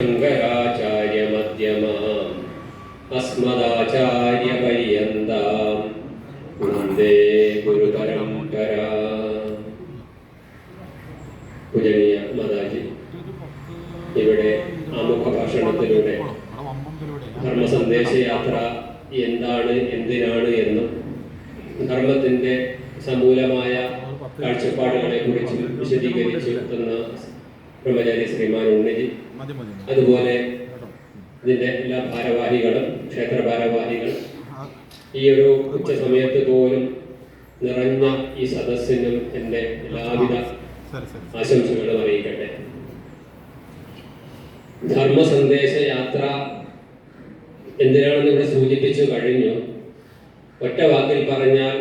ശങ്കരാചാര്യമധ്യമാം അസ്മദാചാര്യപര്യന്താം വന്ദേ ഗുരുപരമ്പര പൂജനീയ മാതാജി ഇവിടെ ആമുഖ ഭാഷണത്തിലൂടെ ധർമ്മസന്ദേശ യാത്ര എന്താണ് എന്തിനാണ് എന്നും ധർമ്മത്തിന്റെ സമൂലമായ കാഴ്ചപ്പാടുകളെ കുറിച്ച് വിശദീകരിച്ചു ബ്രഹ്മചാരി ശ്രീമാൻ ഉണ്ണിജി. അതുപോലെ ഇതിന്റെ എല്ലാ ഭാരവാഹികളും ക്ഷേത്ര ഭാരവാഹികൾ ഈ ഒരു ഉച്ച സമയത്ത് പോലും നിറഞ്ഞ ഈ സദസ്സിനും എന്റെ എല്ലാവിധ ആശംസകളും അറിയിക്കട്ടെ. ധർമ്മ സന്ദേശ യാത്ര എന്തിനാണെന്ന് ഇവിടെ സൂചിപ്പിച്ചു കഴിഞ്ഞു? ഒറ്റ വാക്കിൽ പറഞ്ഞാൽ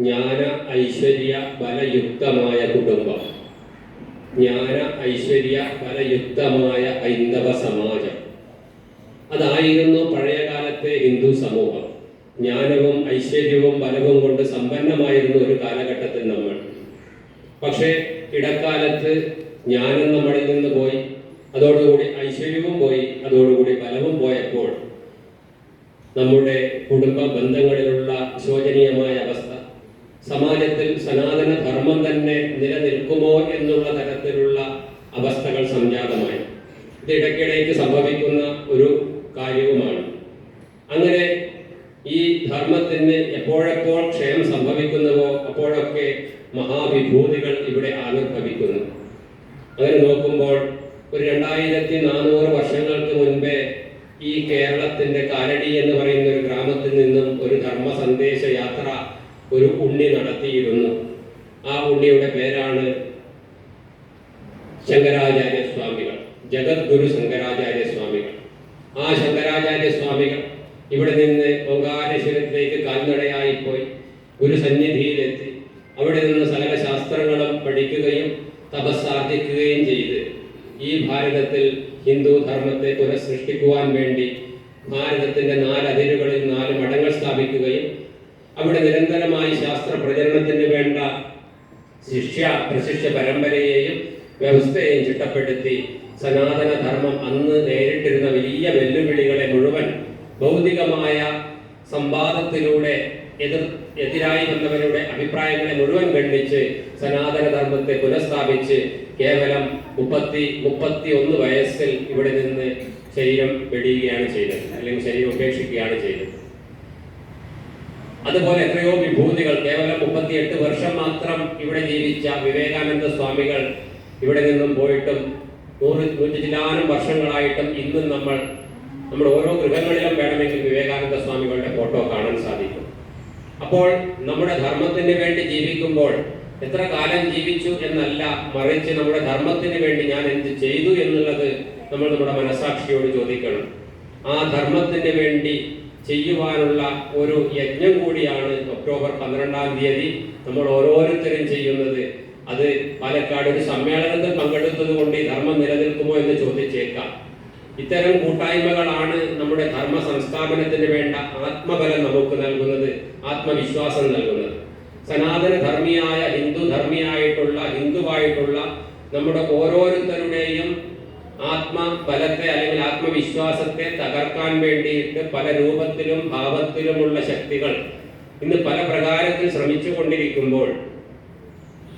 ജ്ഞാന ഐശ്വര്യ ബലയുക്തമായ കുടുംബം. ജ്ഞാന ഐശ്വര്യ ബലയുക്തമായ ഹൈന്ദവ സമാജം. അതായിരുന്നു പഴയകാലത്തെ ഹിന്ദു സമൂഹം. ജ്ഞാനവും ഐശ്വര്യവും ബലവും കൊണ്ട് സമ്പന്നമായിരുന്ന ഒരു കാലഘട്ടത്തിൽ നമ്മൾ. പക്ഷേ ഇടക്കാലത്ത് ജ്ഞാനം നമ്മളിൽ നിന്ന് പോയി അതോടുകൂടി ഐശ്വര്യവും പോയി അതോടുകൂടി ബലവും പോയപ്പോൾ നമ്മുടെ കുടുംബ ബന്ധങ്ങളിലുള്ള ശോചനീയമായ അവസ്ഥ സമാജത്തിൽ സനാതന ധർമ്മം തന്നെ നിലനിൽക്കുമോ എന്നുള്ള തരത്തിലുള്ള അവസ്ഥകൾ സംജാതമായി ഇത് ഇടയ്ക്കിടയ്ക്ക് സംഭവിക്കുന്ന ഒരു കാര്യവുമാണ്. അങ്ങനെ ഈ ധർമ്മത്തിന് എപ്പോഴെപ്പോൾ ക്ഷയം സംഭവിക്കുന്നുവോ അപ്പോഴൊക്കെ മഹാവിഭൂതികൾ ഇവിടെ ആവിർഭവിക്കുന്നു. അങ്ങനെ നോക്കുമ്പോൾ ഒരു രണ്ടായിരത്തി നാനൂറ് വർഷങ്ങൾക്ക് മുൻപേ ഈ കേരളത്തിന്റെ കാലടി എന്ന് പറയുന്ന ഒരു ഗ്രാമത്തിൽ നിന്നും ഒരു ധർമ്മ സന്ദേശ യാത്ര ഒരു ഉണ്ണി നടത്തിയിരുന്നു. ആ ഉണ്ണിയുടെ പേരാണ് ശങ്കരാചാര്യ സ്വാമികൾ ജഗദ്ഗുരു ശങ്കരാചാര്യ സ്വാമികൾ ആ ശങ്കരാചാര്യ സ്വാമികൾ ഇവിടെ നിന്ന് ഓങ്കാരശ്വരത്തിലേക്ക് കാൽനടയായി പോയി ഗുരുസന്നിധിയിലെത്തി അവിടെ നിന്ന് സകല ശാസ്ത്രങ്ങളും പഠിക്കുകയും തപസ്സാർജിക്കുകയും ചെയ്ത് ഈ ഭാരതത്തിൽ ഹിന്ദു ധർമ്മത്തെ പുനഃസൃഷ്ടിക്കുവാൻ വേണ്ടി ഭാരതത്തിന്റെ നാല് അതിരുകളിൽ നാല് മഠങ്ങൾ സ്ഥാപിക്കുകയും അവിടെ നിരന്തരമായി ശാസ്ത്ര പ്രചരണത്തിന് വേണ്ട ശിഷ്യ പ്രശിഷ്യ പരമ്പരയെയും വ്യവസ്ഥയെയും ചിട്ടപ്പെടുത്തി സനാതന ധർമ്മം അന്ന് നേരിട്ടിരുന്ന വലിയ വെല്ലുവിളികളെ മുഴുവൻ ഭൗതികമായ സംവാദത്തിലൂടെ എതിർ എതിരായി വന്നവരുടെ അഭിപ്രായങ്ങളെ മുഴുവൻ ഖണ്ഡിച്ച് സനാതന ധർമ്മത്തെ പുനഃസ്ഥാപിച്ച് കേവലം മുപ്പത്തി മുപ്പത്തി ഒന്ന് വയസ്സിൽ ഇവിടെ നിന്ന് ശരീരം വെടിയുകയാണ് ചെയ്തത് അല്ലെങ്കിൽ ശരീരം ഉപേക്ഷിക്കുകയാണ് ചെയ്തത്. അതുപോലെ എത്രയോ വിഭൂതികൾ കേവലം മുപ്പത്തിയെട്ട് വർഷം മാത്രം ഇവിടെ ജീവിച്ച വിവേകാനന്ദ സ്വാമികൾ ഇവിടെ നിന്നും പോയിട്ടും നൂറ് നൂറ്റി ചില്ലാനും വർഷങ്ങളായിട്ടും ഇന്നും നമ്മൾ നമ്മുടെ ഓരോ ഗൃഹങ്ങളിലും വേണമെങ്കിൽ വിവേകാനന്ദ സ്വാമികളുടെ ഫോട്ടോ കാണാൻ സാധിക്കും. അപ്പോൾ നമ്മുടെ ധർമ്മത്തിന് വേണ്ടി ജീവിക്കുമ്പോൾ എത്ര കാലം ജീവിച്ചു എന്നല്ല മറിച്ച് നമ്മുടെ ധർമ്മത്തിന് വേണ്ടി ഞാൻ എന്ത് ചെയ്തു എന്നുള്ളത് നമ്മൾ നമ്മുടെ മനസാക്ഷിയോട് ചോദിക്കണം. ആ ധർമ്മത്തിന് വേണ്ടി ചെയ്യുവാനുള്ള ഒരു യജ്ഞം കൂടിയാണ് ഒക്ടോബർ പന്ത്രണ്ടാം തീയതി നമ്മൾ ഓരോരുത്തരും ചെയ്യുന്നത്. അത് പാലക്കാട് ഒരു സമ്മേളനത്തിൽ പങ്കെടുത്തത് കൊണ്ട് ഈ ധർമ്മം നിലനിൽക്കുമോ എന്ന് ചോദിച്ചേക്കാം. ഇത്തരം കൂട്ടായ്മകളാണ് നമ്മുടെ ധർമ്മ സംസ്ഥാപനത്തിന് വേണ്ട ആത്മബലം നമുക്ക് നൽകുന്നത് ആത്മവിശ്വാസം നൽകുന്നത്. സനാതന ധർമ്മിയായ ഹിന്ദു ധർമ്മിയായിട്ടുള്ള ഹിന്ദുവായിട്ടുള്ള നമ്മുടെ ഓരോരുത്തരുടെയും ആത്മബലത്തെ അല്ലെങ്കിൽ ആത്മവിശ്വാസത്തെ തകർക്കാൻ വേണ്ടിയിട്ട് പല രൂപത്തിലും ഭാവത്തിലുമുള്ള ശക്തികൾ ഇന്ന് പല പ്രകാരത്തിൽ ശ്രമിച്ചു കൊണ്ടിരിക്കുമ്പോൾ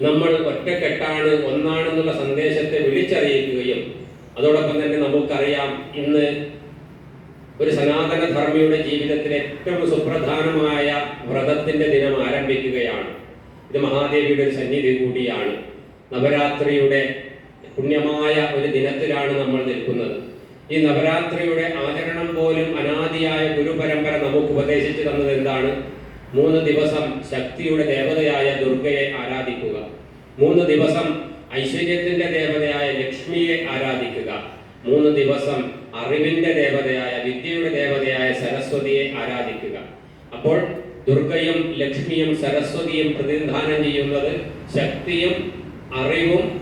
നമ്മൾ ഒറ്റക്കെട്ടാണ് ഒന്നാണെന്നുള്ള സന്ദേശത്തെ വിളിച്ചറിയിക്കുകയും അതോടൊപ്പം തന്നെ നമുക്കറിയാം ഇന്ന് ഒരു സനാതന ധർമ്മിയുടെ ജീവിതത്തിൽ ഏറ്റവും സുപ്രധാനമായ വ്രതത്തിന്റെ ദിനം ആരംഭിക്കുകയാണ്. ഇത് മഹാദേവിയുടെ ഒരു സന്നിധി കൂടിയാണ്. നവരാത്രിയുടെ പുണ്യമായ ഒരു ദിനത്തിലാണ് നമ്മൾ നിൽക്കുന്നത്. ഈ നവരാത്രിയുടെ ആചരണം പോലും അനാദിയായ ഗുരുപരമ്പര നമുക്ക് ഉപദേശിച്ചു തന്നത് എന്താണ്? മൂന്ന് ദിവസം ശക്തിയുടെ ദേവതയായ ദുർഗയെ ആരാധിക്കുക. മൂന്ന് ദിവസം ഐശ്വര്യത്തിന്റെ ദേവതയായ ലക്ഷ്മിയെ ആരാധിക്കുക. മൂന്ന് ദിവസം അറിവിന്റെ ദേവതയായ വിദ്യയുടെ ദേവതയായ സരസ്വതിയെ ആരാധിക്കുക. അപ്പോൾ ദുർഗയും ലക്ഷ്മിയും സരസ്വതിയും പ്രതിനിധാനം ചെയ്യുന്നത് ശക്തിയും അറിവും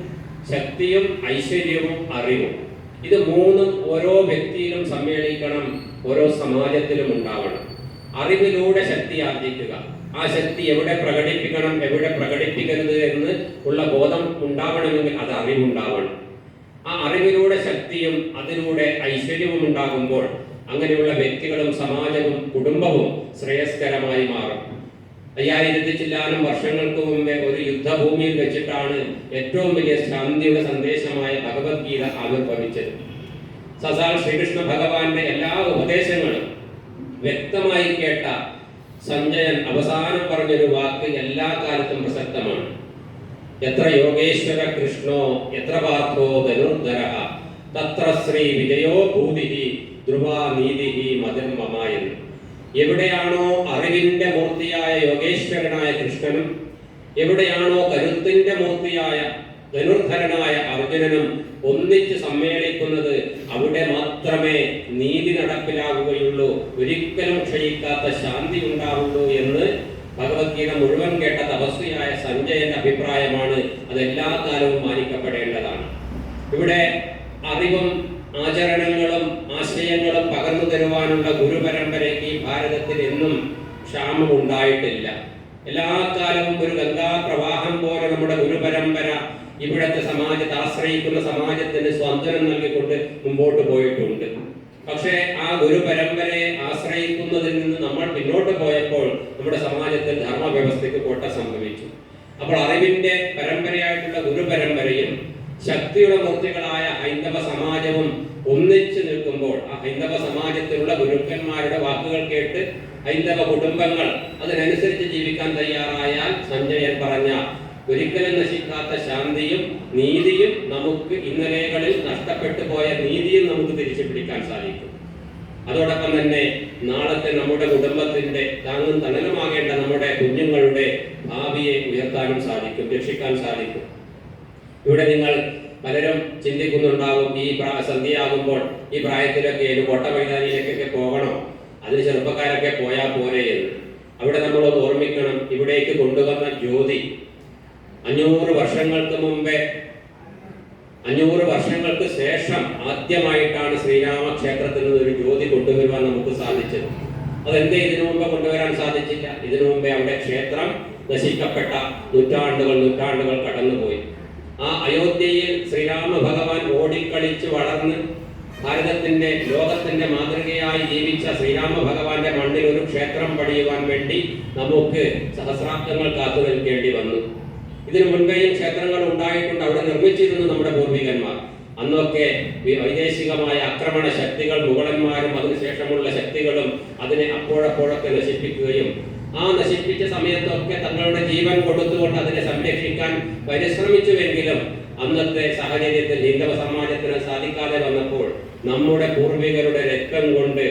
ശക്തിയും ഐശ്വര്യവും അറിവും. ഇത് മൂന്നും ഓരോ വ്യക്തിയിലും സമ്മേളിക്കണം ഓരോ സമാജത്തിലും ഉണ്ടാവണം. അറിവിലൂടെ ശക്തി ആർജിക്കുക. ആ ശക്തി എവിടെ പ്രകടിപ്പിക്കണം എവിടെ പ്രകടിപ്പിക്കരുത് എന്ന് ഉള്ള ബോധം ഉണ്ടാവണമെങ്കിൽ അത് അറിവുണ്ടാവണം. ആ അറിവിലൂടെ ശക്തിയും അതിലൂടെ ഐശ്വര്യവും ഉണ്ടാകുമ്പോൾ അങ്ങനെയുള്ള വ്യക്തികളും സമാജവും കുടുംബവും ശ്രേയസ്കരമായി മാറും. അയ്യായിരത്തി ചില്ലാനും വർഷങ്ങൾക്ക് മുമ്പേ ഒരു യുദ്ധഭൂമിയിൽ വെച്ചിട്ടാണ് ഏറ്റവും വലിയ ശാന്തിയുടെ സന്ദേശമായ ഭഗവത്ഗീത ആവിർഭവിച്ചത്. സസാൽ ശ്രീകൃഷ്ണ ഭഗവാന്റെ എല്ലാ ഉപദേശങ്ങളും വ്യക്തമായി കേട്ട സഞ്ജയൻ അവസാനം പറഞ്ഞൊരു വാക്ക് എല്ലാ കാലത്തും പ്രസക്തമാണ്. എത്ര യോഗേശ്വര കൃഷ്ണോ എത്ര പാത്രോ ധനുർധര തത്ര ശ്രീ വിജയോ ഭൂതി ധ്രുവാ നീതി മതിർമമായിരുന്നു എവിടെയാണോ അറിവിന്റെ മൂർത്തിയായ യോഗേശ്വരനായ കൃഷ്ണനും എവിടെയാണോ കരുത്തിന്റെ മൂർത്തിയായ ധനുർധരനായ അർജുനനും ഒന്നിച്ച് സമ്മേളിക്കുന്നത് അവിടെ മാത്രമേ നീതി നടപ്പിലാവുകയുള്ളൂ. ഒരിക്കലും ക്ഷയിക്കാത്ത ശാന്തി ഉണ്ടാവുള്ളൂ എന്ന് ഭഗവത്ഗീത മുഴുവൻ കേട്ട തപസ്വിയായ സഞ്ജയന്റെ അഭിപ്രായമാണ് അത് എല്ലാ കാലവും മാനിക്കപ്പെടേണ്ടതാണ്. ഇവിടെ അറിവും ആചരണങ്ങളും ആശയങ്ങളും പകർന്നു തരുവാനുള്ള ഗുരുപരമ്പരയ്ക്ക് ഈ ഭാരതത്തിൽ എന്നും ക്ഷാമം ഉണ്ടായിട്ടില്ല എല്ലാ കാലവും ഒരു ഗംഗാ പ്രവാഹം പോലെ നമ്മുടെ ഗുരുപരമ്പര ഇവിടത്തെ സമാജത്തെ ആശ്രയിക്കുന്ന സമാജത്തിന് സ്വാതന്ത്ര്യം നൽകിക്കൊണ്ട് മുമ്പോട്ട് പോയിട്ടുണ്ട് പക്ഷേ ആ ഗുരു പരമ്പരയെ ആശ്രയിക്കുന്നതിൽ നിന്ന് നമ്മൾ പിന്നോട്ട് പോയപ്പോൾ നമ്മുടെ സമാജത്തിൽ ധർമ്മ വ്യവസ്ഥയ്ക്ക് കോട്ട സംഭവിച്ചു അപ്പോൾ അറിവിന്റെ പരമ്പരയായിട്ടുള്ള ഒരു പരമ്പരയിൽ ശക്തിയുടെ മൂർത്തികളായ ഹൈന്ദവ സമാജവും ഒന്നിച്ചു നിൽക്കുമ്പോൾ ആ ഹൈന്ദവ സമാജത്തിലുള്ള ഗുരുക്കന്മാരുടെ വാക്കുകൾ കേട്ട് ഹൈന്ദവ കുടുംബങ്ങൾ അതിനനുസരിച്ച് ജീവിക്കാൻ തയ്യാറായാൽ സഞ്ജയൻ പറഞ്ഞ ഒരിക്കലും നശിക്കാത്ത ശാന്തിയും നീതിയും നമുക്ക് ഇന്നലെകളിൽ നഷ്ടപ്പെട്ടു പോയ നീതിയും നമുക്ക് തിരിച്ചു പിടിക്കാൻ സാധിക്കും. അതോടൊപ്പം തന്നെ നാളത്തെ നമ്മുടെ കുടുംബത്തിന്റെ താങ്ങും തണലുമാകേണ്ട നമ്മുടെ കുഞ്ഞുങ്ങളുടെ ഭാവിയെ ഉയർത്താനും സാധിക്കും രക്ഷിക്കാൻ സാധിക്കും. ഇവിടെ നിങ്ങൾ പലരും ചിന്തിക്കുന്നുണ്ടാകും ഈ സന്ധ്യയാകുമ്പോൾ ഈ പ്രായത്തിലൊക്കെ ഒരു കോട്ട മൈതാനിയിലേക്കൊക്കെ പോകണോ അതിന് ചെറുപ്പക്കാരൊക്കെ പോയാൽ പോരെ എന്ന്. അവിടെ നമ്മൾ ഓർമ്മിക്കണം ഇവിടേക്ക് കൊണ്ടുവന്ന ജ്യോതി അഞ്ഞൂറ് വർഷങ്ങൾക്ക് മുമ്പേ അഞ്ഞൂറ് വർഷങ്ങൾക്ക് ശേഷം ആദ്യമായിട്ടാണ് ശ്രീരാമ ക്ഷേത്രത്തിൽ നിന്ന് ഒരു ജ്യോതി കൊണ്ടുവരുവാൻ നമുക്ക് സാധിച്ചത്. അതെന്തേ ഇതിനു മുമ്പ് കൊണ്ടുവരാൻ സാധിച്ചില്ല? ഇതിനു മുമ്പേ അവിടെ ക്ഷേത്രം നശിക്കപ്പെട്ട നൂറ്റാണ്ടുകൾ നൂറ്റാണ്ടുകൾ കടന്നുപോയി. ആ അയോധ്യയിൽ ശ്രീരാമ ഭഗവാൻ ഓടിക്കളിച്ച് വളർന്ന് ഭാരതത്തിന്റെ ലോകത്തിന്റെ മാതൃകയായി ജീവിച്ച ശ്രീരാമ ഭഗവാന്റെ മണ്ണിൽ ഒരു ക്ഷേത്രം പണിയുവാൻ വേണ്ടി നമുക്ക് സഹസ്രാബ്ദങ്ങൾ കാത്തു നിൽക്കേണ്ടി വന്നു. ഇതിനു മുൻപേയും ക്ഷേത്രങ്ങൾ ഉണ്ടായിട്ടുണ്ട്. അവിടെ നിർമ്മിച്ചിരുന്നു നമ്മുടെ പൂർവികന്മാർ. അന്നൊക്കെ വൈദേശികമായ ആക്രമണ ശക്തികൾ മുഗളന്മാരും അതിനുശേഷമുള്ള ശക്തികളും അതിനെ അപ്പോഴപ്പോഴൊക്കെ നശിപ്പിക്കുകയും ആ നശിപ്പിച്ച സമയത്തൊക്കെ തങ്ങളുടെ ജീവൻ കൊടുത്തുകൊണ്ട് അതിനെ സംരക്ഷിക്കാൻ പരിശ്രമിച്ചുവെങ്കിലും അന്നത്തെ സാഹചര്യത്തിൽ ഹൈന്ദവ സമാജത്തിന് സാധിക്കാതെ വന്നപ്പോൾ നമ്മുടെ പൂർവികരുടെ രക്തം കൊണ്ട്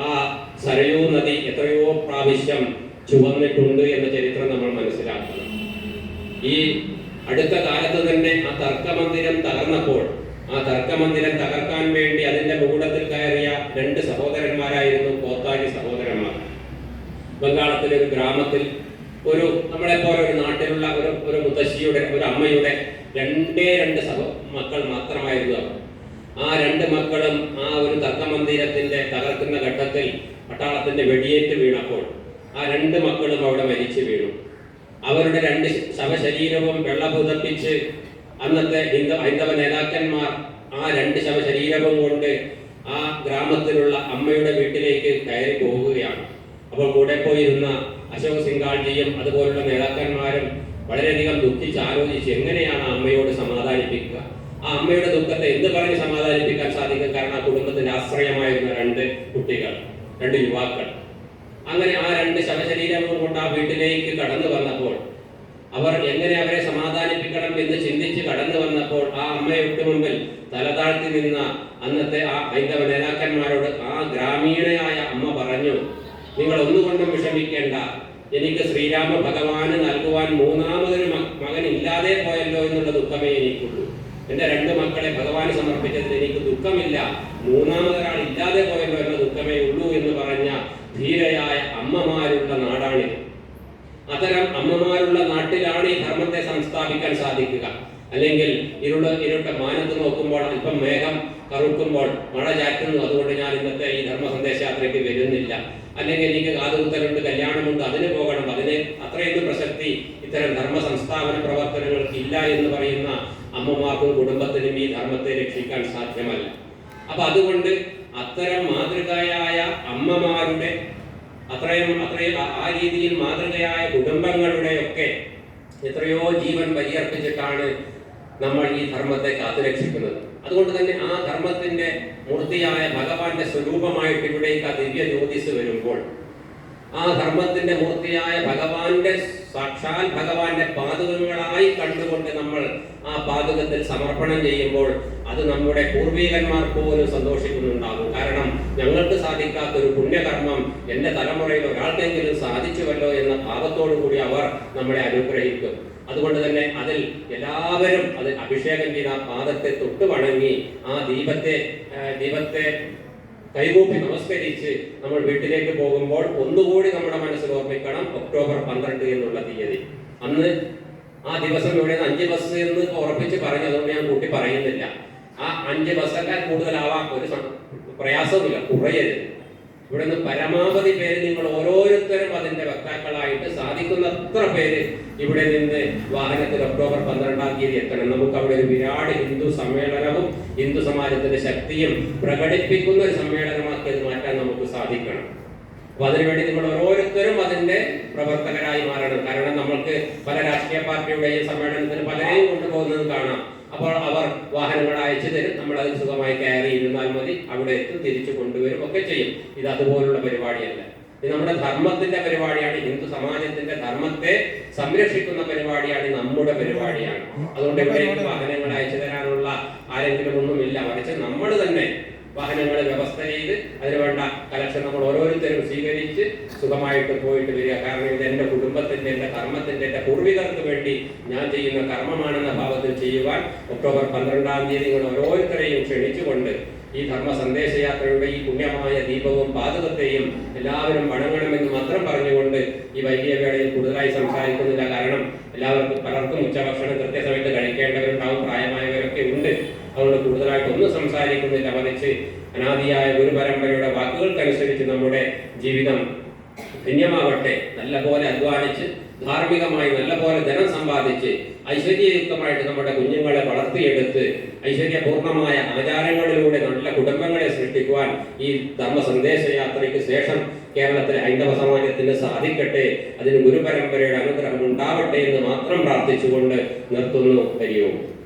ആ സരയൂ നദി എത്രയോ പ്രാവശ്യം ചുവന്നിട്ടുണ്ട് എന്ന ചരിത്രം നമ്മൾ മനസ്സിലാക്കണം ഈ അടുത്ത കാലത്ത് തന്നെ ആ തർക്കമന്ദിരം തകർന്നപ്പോൾ ആ തർക്കമന്ദിരം തകർക്കാൻ വേണ്ടി അതിന്റെ മുകൂടത്തിൽ കയറിയ രണ്ട് സഹോദരന്മാരായിരുന്നു കോത്താരി സഹോദരന്മാർ. ബംഗാളത്തിലെ ഒരു ഗ്രാമത്തിൽ ഒരു നമ്മളെ പോലെ ഒരു നാട്ടിലുള്ള ഒരു ഒരു മുത്തശ്ശിയുടെ ഒരു അമ്മയുടെ രണ്ടേ രണ്ട് സഹ മക്കൾ മാത്രമായിരുന്നു അവർ. ആ രണ്ട് മക്കളും ആ ഒരു തർക്കമന്ദിരത്തിന്റെ തകർക്കുന്ന ഘട്ടത്തിൽ പട്ടാളത്തിന്റെ വെടിയേറ്റ് വീണപ്പോൾ ആ രണ്ട് മക്കളും അവിടെ മരിച്ചു വീണു. അവരുടെ രണ്ട് ശവശരീരവും വെള്ള പുതപ്പിച്ച് അന്നത്തെ ഹിന്ദു ഹൈന്ദവ നേതാക്കന്മാർ ആ രണ്ട് ശവശരീരവും കൊണ്ട് ആ ഗ്രാമത്തിലുള്ള അമ്മയുടെ വീട്ടിലേക്ക് കയറി പോവുകയാണ്. അപ്പോൾ കൂടെ പോയിരുന്ന അശോക് സിംഗാൾജിയും അതുപോലുള്ള നേതാക്കന്മാരും വളരെയധികം ദുഃഖിച്ച് ആലോചിച്ച് എങ്ങനെയാണ് അമ്മയോട് സമാധാനിപ്പിക്കുക? ആ അമ്മയുടെ ദുഃഖത്തെ എന്ത് പറഞ്ഞ് സമാധാനിപ്പിക്കാൻ സാധിക്കും? കാരണം ആ കുടുംബത്തിന്റെ ആശ്രയമായിരുന്ന രണ്ട് കുട്ടികൾ രണ്ട് യുവാക്കൾ. അങ്ങനെ ആ രണ്ട് ശവശരീരവും കൊണ്ട് ആ വീട്ടിലേക്ക് കടന്നു വന്നപ്പോൾ അവർ എങ്ങനെ അവരെ സമാധാനിപ്പിക്കണം എന്ന് ചിന്തിച്ച് കടന്നു വന്നപ്പോൾ ആ അമ്മയുടെ മുമ്പിൽ തലതാഴ്ത്തി നിന്ന അന്നത്തെ ആ ഹൈന്ദവ നേതാക്കന്മാരോട് ആ ഗ്രാമീണയായ അമ്മ പറഞ്ഞു നിങ്ങൾ ഒന്നുകൊണ്ടും വിഷമിക്കേണ്ട. എനിക്ക് ശ്രീരാമ ഭഗവാന് നൽകുവാൻ മൂന്നാമതൊരു മകൻ ഇല്ലാതെ പോയല്ലോ എന്നുള്ള ദുഃഖമേ എനിക്കുള്ളൂ. എന്റെ രണ്ട് മക്കളെ ഭഗവാന് സമർപ്പിച്ചതിൽ എനിക്ക് ദുഃഖമില്ല. മൂന്നാമതൊരാൾ ഇല്ലാതെ പോയല്ലോ എന്ന ദുഃഖമേ ഉള്ളൂ എന്ന് പറഞ്ഞ ധീരയായ അമ്മമാരുള്ള നാടാണിത് അത്തരം അമ്മമാരുള്ള നാട്ടിലാണ് ഈ ധർമ്മത്തെ സംസ്ഥാപിക്കാൻ സാധിക്കുക. അല്ലെങ്കിൽ ഇരുള ഇരുട്ട മാനത്ത് നോക്കുമ്പോൾ അല്പം മേഘം കറുക്കുമ്പോൾ മഴ ചാറ്റുന്നു. അതുകൊണ്ട് ഞാൻ ഇന്നത്തെ ഈ ധർമ്മ സന്ദേശയാത്രയ്ക്ക് വരുന്നില്ല. അല്ലെങ്കിൽ എനിക്ക് കാതുകുത്തലുണ്ട് കല്യാണമുണ്ട് അതിന് പോകണം. അതിന് അത്രയൊന്നും പ്രസക്തി ഇത്തരം ധർമ്മ സംസ്ഥാപന പ്രവർത്തനങ്ങൾക്ക് ഇല്ല എന്ന് പറയുന്ന അമ്മമാർക്കും കുടുംബത്തിനും ഈ ധർമ്മത്തെ രക്ഷിക്കാൻ സാധ്യമല്ല. അപ്പൊ അതുകൊണ്ട് അത്തരം മാതൃകയായ അമ്മമാരുടെ അത്രയും അത്രയും ആ- രീതിയിൽ മാതൃകയായ കുടുംബങ്ങളുടെയൊക്കെ എത്രയോ ജീവൻ ബലിയർപ്പിച്ചിട്ടാണ് നമ്മൾ ഈ ധർമ്മത്തെ കാത്തുരക്ഷിക്കുന്നത് അതുകൊണ്ട് തന്നെ ആ ധർമ്മത്തിന്റെ മൂർത്തിയായ ഭഗവാന്റെ സ്വരൂപമായിട്ട് ഇവിടേക്ക് ആ ദിവ്യ ജ്യോതിസ് വരുമ്പോൾ ആ ധർമ്മത്തിന്റെ മൂർത്തിയായ ഭഗവാന്റെ സാക്ഷാൽ ഭഗവാന്റെ പാതകങ്ങളായി കണ്ടുകൊണ്ട് നമ്മൾ ആ പാതകത്തിൽ സമർപ്പണം ചെയ്യുമ്പോൾ അത് നമ്മുടെ പൂർവികന്മാർ പോലും സന്തോഷിക്കുന്നുണ്ടാകും. കാരണം ഞങ്ങൾക്ക് സാധിക്കാത്ത ഒരു പുണ്യകർമ്മം എന്റെ തലമുറയിൽ ഒരാൾക്കെങ്കിലും സാധിച്ചുവല്ലോ എന്ന ഭാവത്തോടു കൂടി അവർ നമ്മളെ അനുഗ്രഹിക്കും. അതുകൊണ്ട് തന്നെ അതിൽ എല്ലാവരും അത് അഭിഷേകം ചെയ്ത പാദത്തെ തൊട്ട് വണങ്ങി ആ ദീപത്തെ ദീപത്തെ കൈകൂപ്പി നമസ്കരിച്ച് നമ്മൾ വീട്ടിലേക്ക് പോകുമ്പോൾ ഒന്നുകൂടി നമ്മുടെ മനസ്സിൽ ഓർമ്മിക്കണം ഒക്ടോബർ പന്ത്രണ്ട് എന്നുള്ള തീയതി. അന്ന് ആ ദിവസം ഇവിടെ അഞ്ച് ബസ് എന്ന് ഉറപ്പിച്ച് പറഞ്ഞു അതുകൊണ്ട് ഞാൻ കൂട്ടി പറയുന്നില്ല. ആ അഞ്ച് ബസ്സൊക്കെ കൂടുതലാവാം ഒരു പ്രയാസമില്ല കുറയരുത്. ഇവിടെ നിന്ന് പരമാവധി പേര് നിങ്ങൾ ഓരോരുത്തരും അതിന്റെ വക്താക്കളായിട്ട് സാധിക്കുന്നത്ര പേര് ഇവിടെ നിന്ന് വാഹനത്തിൽ ഒക്ടോബർ പന്ത്രണ്ടാം തീയതി എത്തണം. നമുക്ക് അവിടെ ഒരു വിരാട് ഹിന്ദു സമ്മേളനവും ഹിന്ദു സമാജത്തിന്റെ ശക്തിയും പ്രകടിപ്പിക്കുന്ന ഒരു സമ്മേളനമാക്കി അത് മാറ്റാൻ നമുക്ക് സാധിക്കണം. അപ്പൊ അതിനുവേണ്ടി നിങ്ങൾ ഓരോരുത്തരും അതിന്റെ പ്രവർത്തകരായി മാറണം. കാരണം നമ്മൾക്ക് പല രാഷ്ട്രീയ പാർട്ടിയുടെയും സമ്മേളനത്തിന് പലരെയും കൊണ്ടുപോകുന്നത് കാണാം. അപ്പോൾ അവർ വാഹനങ്ങൾ അയച്ചു തരും. നമ്മൾ അതിൽ സുഖമായി കയറി ഇരുന്നാൽ മതി. അവിടെ എത്തും തിരിച്ചു കൊണ്ടുവരും ഒക്കെ ചെയ്യും. ഇത് അതുപോലുള്ള പരിപാടിയല്ല. ഇത് നമ്മുടെ ധർമ്മത്തിന്റെ പരിപാടിയാണ്. ഹിന്ദു സമാജത്തിന്റെ ധർമ്മത്തെ സംരക്ഷിക്കുന്ന പരിപാടിയാണ് നമ്മുടെ പരിപാടിയാണ്. അതുകൊണ്ട് ഇവിടെ വാഹനങ്ങൾ അയച്ചു തരാനുള്ള ആരെങ്കിലും ഒന്നുമില്ല. മറിച്ച് നമ്മൾ തന്നെ വാഹനങ്ങൾ വ്യവസ്ഥ ചെയ്ത് അതിനുവേണ്ട കലക്ഷൻ നമ്മൾ ഓരോരുത്തരും സ്വീകരിച്ച് സുഖമായിട്ട് പോയിട്ട് വരിക. കാരണം ഇത് എന്റെ കുടുംബത്തിന്റെ എന്റെ കർമ്മത്തിന്റെ എന്റെ പൂർവികർക്ക് വേണ്ടി ഞാൻ ചെയ്യുന്ന കർമ്മമാണെന്ന ഭാവത്തിൽ ചെയ്യുവാൻ ഒക്ടോബർ പന്ത്രണ്ടാം തീയതി നിങ്ങൾ ഓരോരുത്തരെയും ക്ഷണിച്ചുകൊണ്ട് ഈ ധർമ്മ സന്ദേശയാത്രയുടെ ഈ പുണ്യമായ ദീപവും പാതകത്തെയും എല്ലാവരും വണങ്ങണമെന്ന് മാത്രം പറഞ്ഞുകൊണ്ട് ഈ വൈകിയ വേളയിൽ കൂടുതലായി സംസാരിക്കുന്നില്ല. കാരണം എല്ലാവർക്കും പലർക്കും ഉച്ചഭക്ഷണം കൃത്യസമയത്ത് കഴിക്കേണ്ടവരുണ്ടാവും പ്രായമായവരൊക്കെ ഉണ്ട്. അതുകൊണ്ട് കൂടുതലായിട്ട് ഒന്നും സംസാരിക്കുന്നില്ല. മറിച്ച് അനാദിയായ ഒരു പരമ്പരയുടെ വാക്കുകൾക്കനുസരിച്ച് നമ്മുടെ ജീവിതം ധന്യമാവട്ടെ നല്ലപോലെ അധ്വാനിച്ച് ധാർമ്മികമായി നല്ലപോലെ ധനം സമ്പാദിച്ച് ഐശ്വര്യയുക്തമായിട്ട് നമ്മുടെ കുഞ്ഞുങ്ങളെ വളർത്തിയെടുത്ത് ഐശ്വര്യപൂർണമായ ആചാരങ്ങളിലൂടെ നല്ല കുടുംബങ്ങളെ സൃഷ്ടിക്കുവാൻ ഈ ധർമ്മ സന്ദേശ യാത്രയ്ക്ക് ശേഷം കേരളത്തിലെ ഹൈന്ദവ സമാജത്തിന് സാധിക്കട്ടെ. അതിന് ഗുരുപരമ്പരയുടെ അനുഗ്രഹം ഉണ്ടാവട്ടെ എന്ന് മാത്രം പ്രാർത്ഥിച്ചുകൊണ്ട് നിർത്തുന്നു. ഹരിയോം